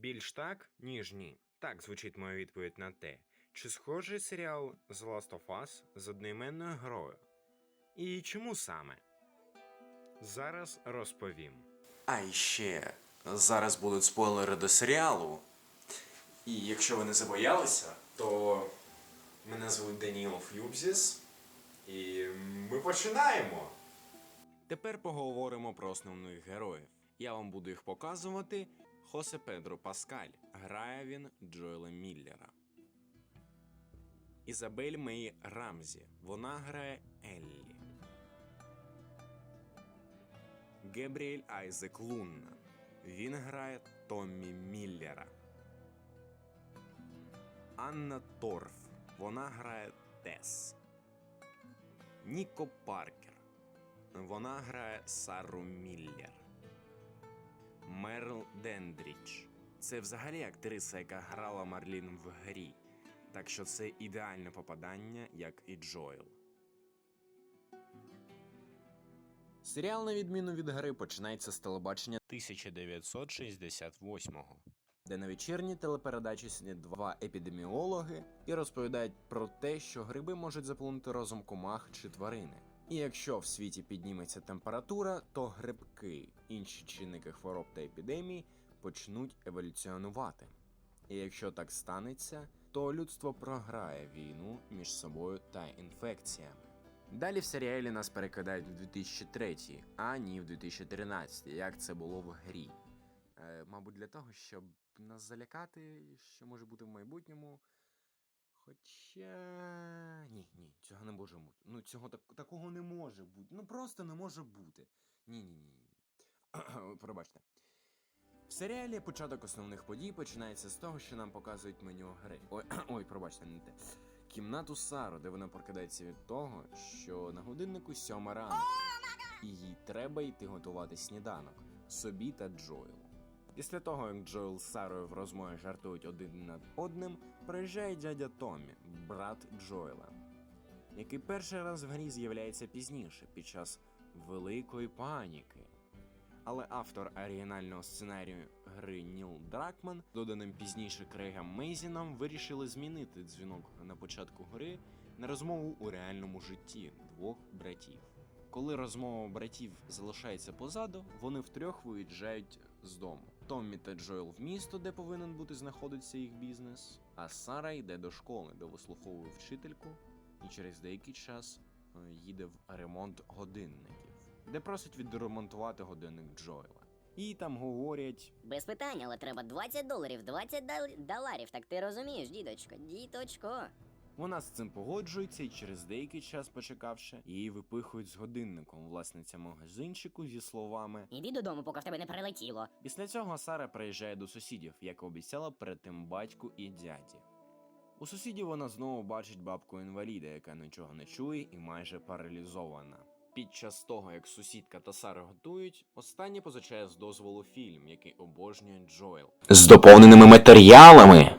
Більш так, ніж ні. Так звучить моя відповідь на те, чи схожий серіал The Last of Us з одноіменною грою. І чому саме? Зараз розповім. А ще зараз будуть спойлери до серіалу. І якщо ви не забоялися, то мене звуть Даніло Ф'юбзіс. І ми починаємо. Тепер поговоримо про основних героїв. Я вам буду їх показувати. Хосе Педро Паскаль. Грає він Джоела Міллера. Ізабель Мей Рамзі. Вона грає Еллі. Гебріель Айзек Лунна. Він грає Томмі Міллера. Анна Торф. Вона грає Тес. Ніко Паркер. Вона грає Сару Міллер. Мерл Дендріч. Це взагалі актриса, яка грала Марлін в грі. Так що це ідеальне попадання, як і Джоел. Серіал, на відміну від гри, починається з телебачення 1968-го, де на вечірній телепередачі сидять два епідеміологи і розповідають про те, що гриби можуть заплунути розум комах чи тварини. І якщо в світі підніметься температура, то грибки, інші чинники хвороб та епідемій почнуть еволюціонувати. І якщо так станеться, то людство програє війну між собою та інфекціями. Далі в серіалі нас перекидають в 2003, а ні в 2013, як це було в грі. Е, мабуть, для того, щоб нас залякати, що може бути в майбутньому. Хоча. Ні, ні, цього не може бути. Ну, цього так, такого не може бути. Ну просто не може бути. Ні, ні, ні. Пробачте. В серіалі початок основних подій починається з того, що нам показують меню гри. Ой, ой, пробачте, не те. Кімнату Сару, де вона прокидається від того, що на годиннику сьома ранку, і їй треба йти готувати сніданок собі та Джоелу. Після того, як Джоел з Сарою в розмові жартують один над одним, приїжджає дядя Томмі, брат Джоела, який перший раз в грі з'являється пізніше, під час великої паніки. Але автор оригінального сценарію гри Ніл Дракман, доданим пізніше Крейгом Мейзіном, вирішили змінити дзвінок на початку гри на розмову у реальному житті двох братів. Коли розмова братів залишається позаду, вони втрьох виїжджають з дому. Томмі та Джоел в місто, де повинен бути знаходитися їх бізнес, а Сара йде до школи, де вислуховує вчительку, і через деякий час е, їде в ремонт годинників, де просить відремонтувати годинник Джоела. І там говорять: Без питань, але треба 20 доларів, 20 дал- доларів, так ти розумієш, дідочко, діточко. Вона з цим погоджується, і через деякий час, почекавши, її випихують з годинником власниця магазинчику зі словами. Іди додому, поки в тебе не прилетіло. Після цього Сара приїжджає до сусідів, як обіцяла перед тим батьку і дяді. У сусідів вона знову бачить бабку інваліда, яка нічого не чує і майже паралізована. Під час того, як сусідка та Сара готують, останнє позичає з дозволу фільм, який обожнює Джоел. З доповненими матеріалами.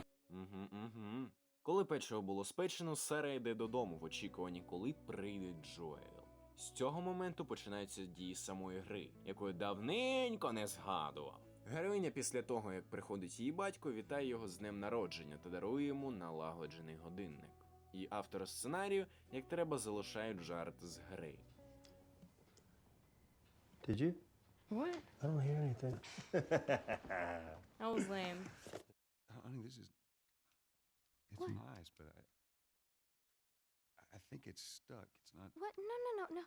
Печиво було спечено, Сара йде додому в очікуванні, коли прийде Джоел. З цього моменту починаються дії самої гри, якої давненько не згадував. Героїня після того, як приходить її батько, вітає його з днем народження та дарує йому налагоджений годинник. І автор сценарію, як треба, залишають жарт з гри. Did you? What? I don't hear anything. That was lame. Honey, this is. It's What? nice, but I. I- I think it's stuck. It's not. What? No, no, no, no.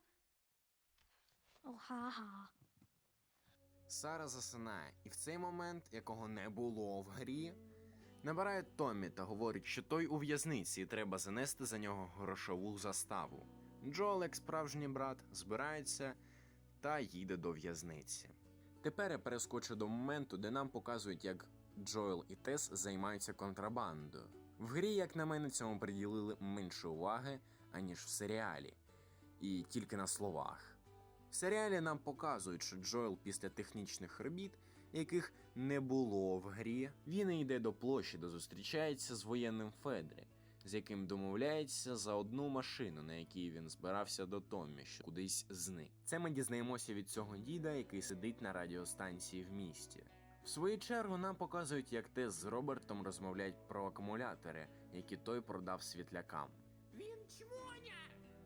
Oh, ha ha. Сара засинає, і в цей момент, якого не було в грі, набирає Томмі та говорить, що той у в'язниці і треба занести за нього грошову заставу. Джоел, як справжній брат, збирається та їде до в'язниці. Тепер я перескочу до моменту, де нам показують, як Джоел і Тес займаються контрабандою. В грі, як на мене, цьому приділили менше уваги, аніж в серіалі, і тільки на словах. В серіалі нам показують, що Джоел після технічних робіт, яких не було в грі, він йде до площі, де зустрічається з воєнним Федрі, з яким домовляється за одну машину, на якій він збирався до Томмі, що кудись зник. Це ми дізнаємося від цього діда, який сидить на радіостанції в місті. Свою чергу нам показують, як Тес з Робертом розмовляють про акумулятори, які той продав світлякам. Він чмоня!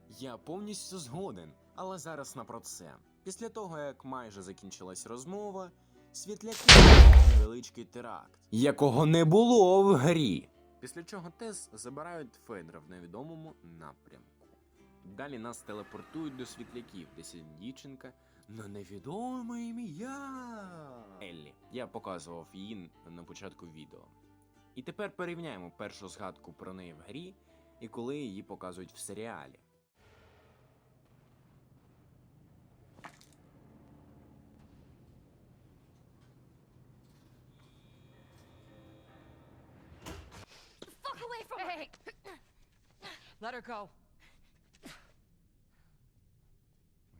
Я повністю згоден, але зараз не про це. Після того, як майже закінчилась розмова, світляки невеличкий теракт, якого не було в грі. Після чого Тес забирають Федра в невідомому напрямку. Далі нас телепортують до світляків, де сидить дівчинка на невідоме ім'я. Я показував її на початку відео. І тепер порівняємо першу згадку про неї в грі і коли її показують в серіалі. Hey! Let her go.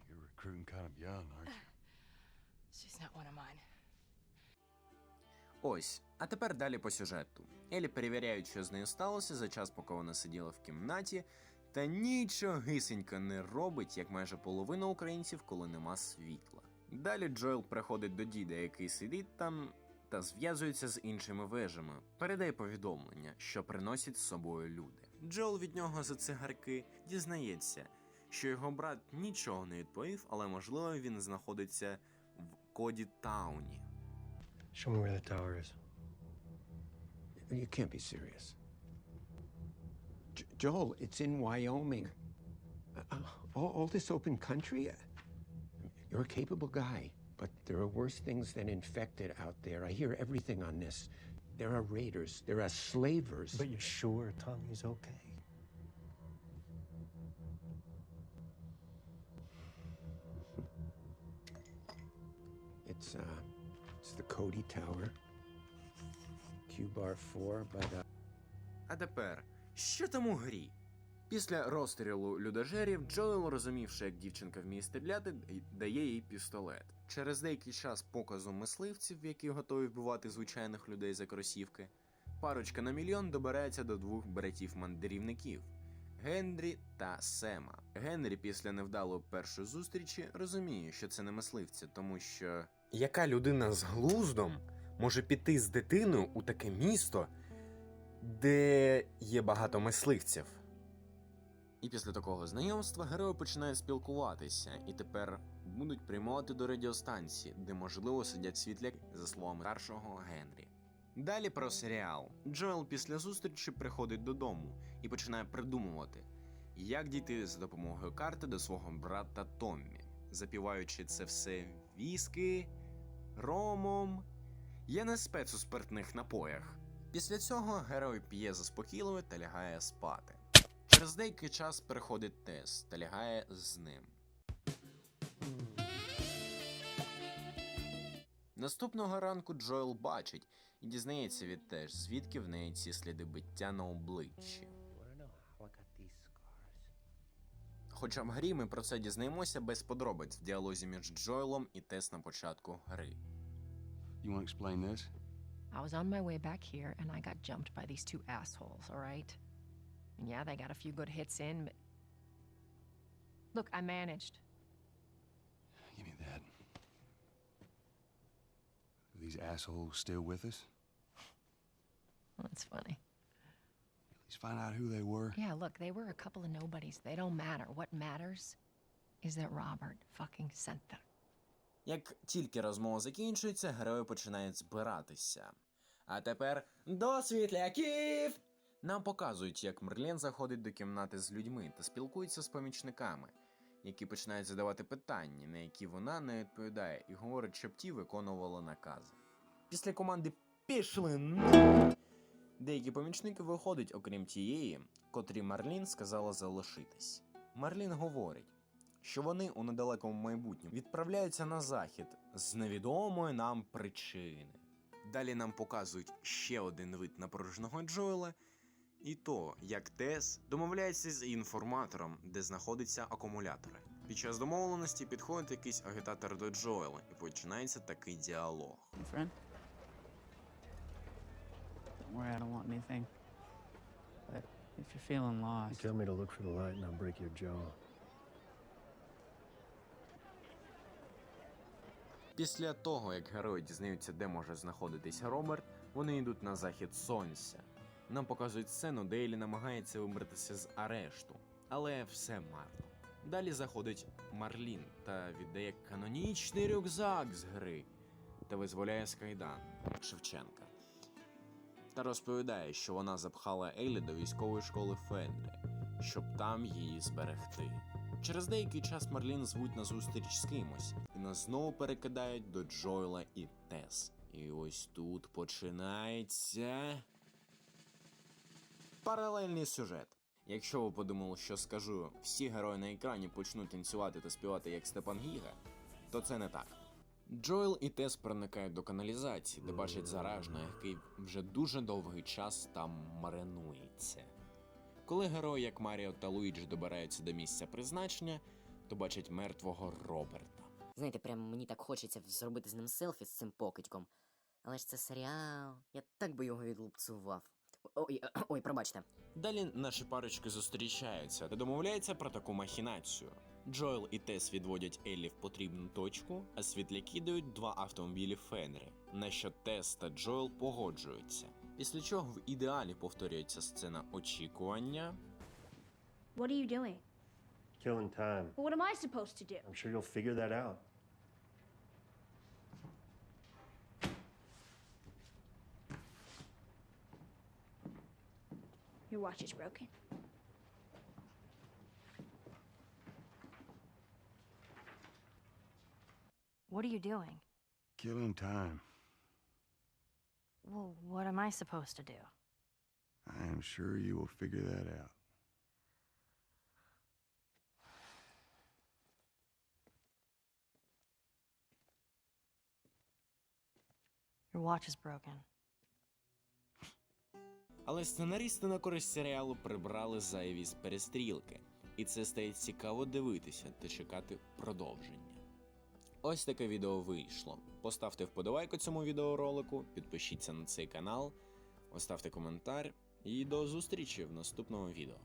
You're recruiting kind of young, aren't you? She's not one of mine. Ось, а тепер далі по сюжету. Елі перевіряють, що з нею сталося за час, поки вона сиділа в кімнаті, та нічогисенько не робить, як майже половина українців, коли нема світла. Далі Джоел приходить до діда, який сидить там, та зв'язується з іншими вежами. Передає повідомлення, що приносять з собою люди. Джоел від нього за цигарки дізнається, що його брат нічого не відповів, але можливо він знаходиться в Коді Тауні. Show me where the tower is. You can't be serious. J- Joel, it's in Wyoming. Uh, uh, all, all this open country? You're a capable guy, but there are worse things than infected out there. I hear everything on this. There are raiders, there are slavers. But you're sure Tommy's okay? It's, uh, Cody Tower. Q bar 4, but, uh, А тепер, що там у грі? Після розстрілу людожерів Джоел, розумівши, як дівчинка вміє стріляти, дає їй пістолет. Через деякий час показу мисливців, які готові вбивати звичайних людей за кросівки, парочка на мільйон добирається до двох братів-мандрівників Генрі та Сема. Генрі після невдалої першої зустрічі розуміє, що це не мисливці, тому що яка людина з глуздом може піти з дитиною у таке місто, де є багато мисливців. І після такого знайомства герої починають спілкуватися і тепер будуть прямувати до радіостанції, де можливо сидять світляки, за словами старшого Генрі. Далі про серіал. Джоел після зустрічі приходить додому і починає придумувати, як дійти за допомогою карти до свого брата Томмі, запіваючи це все віски, ромом. Я не спец у спиртних напоях. Після цього герой п'є заспокійливо та лягає спати. Через деякий час приходить Тес та лягає з ним. Наступного ранку Джоел бачить і дізнається від Тес, звідки в неї ці сліди биття на обличчі. wanna? Хоча в грі ми про це дізнаємося без подробиць в діалозі між Джоелом і Тес на початку гри. You want to explain this? I was on my way back here and I got jumped by these two assholes, all right? And yeah, they got a few good hits in, but. Look, I managed. Give me that. Are these assholes still with us? That's funny. At least find out who they were. Yeah, look, they were a couple of nobodies. They don't matter. What matters is that Robert fucking sent them. Як тільки розмова закінчується, герої починають збиратися. А тепер до світляків! Нам показують, як Мерлен заходить до кімнати з людьми та спілкується з помічниками, які починають задавати питання, на які вона не відповідає, і говорить, щоб ті виконували накази. Після команди пішли деякі помічники виходять, окрім тієї, котрі Марлін сказала залишитись. Марлін говорить, що вони у недалекому майбутньому відправляються на захід з невідомої нам причини. Далі нам показують ще один вид напруженого Джоела, і то, як Тес домовляється з інформатором, де знаходяться акумулятори. Під час домовленості підходить якийсь агітатор до Джоела, і починається такий діалог. if you're feeling You tell me to look for the light and I'll break your jaw. Після того, як герої дізнаються, де може знаходитися Роберт, вони йдуть на захід сонця. Нам показують сцену, де Елі намагається вибратися з арешту, але все марно. Далі заходить Марлін та віддає канонічний рюкзак з гри та визволяє з кайдан Шевченка. Та розповідає, що вона запхала Елі до військової школи Фенрі, щоб там її зберегти. Через деякий час Марлін звуть на зустріч з кимось, і нас знову перекидають до Джойла і Тес. І ось тут починається паралельний сюжет. Якщо ви подумали, що скажу, всі герої на екрані почнуть танцювати та співати як Степан Гіга, то це не так. Джоел і Тес проникають до каналізації, де бачать зараженого, який вже дуже довгий час там маринується. Коли герої, як Маріо та Луїджі добираються до місця призначення, то бачать мертвого Роберта. Знаєте, прям мені так хочеться зробити з ним селфі з цим покидьком. Але ж це серіал. Я так би його відлупцював. Ой, ой, пробачте. Далі наші парочки зустрічаються та домовляються про таку махінацію. Джоел і Тес відводять Еллі в потрібну точку, а світляки дають два автомобілі Фенрі, на що Тес та Джоел погоджуються. Після чого в ідеалі повторюється сцена очікування, What are you doing? Killing time. Well, what am I supposed to do? I'm sure you'll figure that out. Your watch is broken. What are you doing? Killing time. Well, what am I supposed to do? I am sure you will figure that out. Your watch is broken. Але сценарісти на користь серіалу прибрали зайві з перестрілки, і це стає цікаво дивитися та чекати продовження. Ось таке відео вийшло. Поставте вподобайку цьому відеоролику, підпишіться на цей канал, оставте коментар і до зустрічі в наступному відео.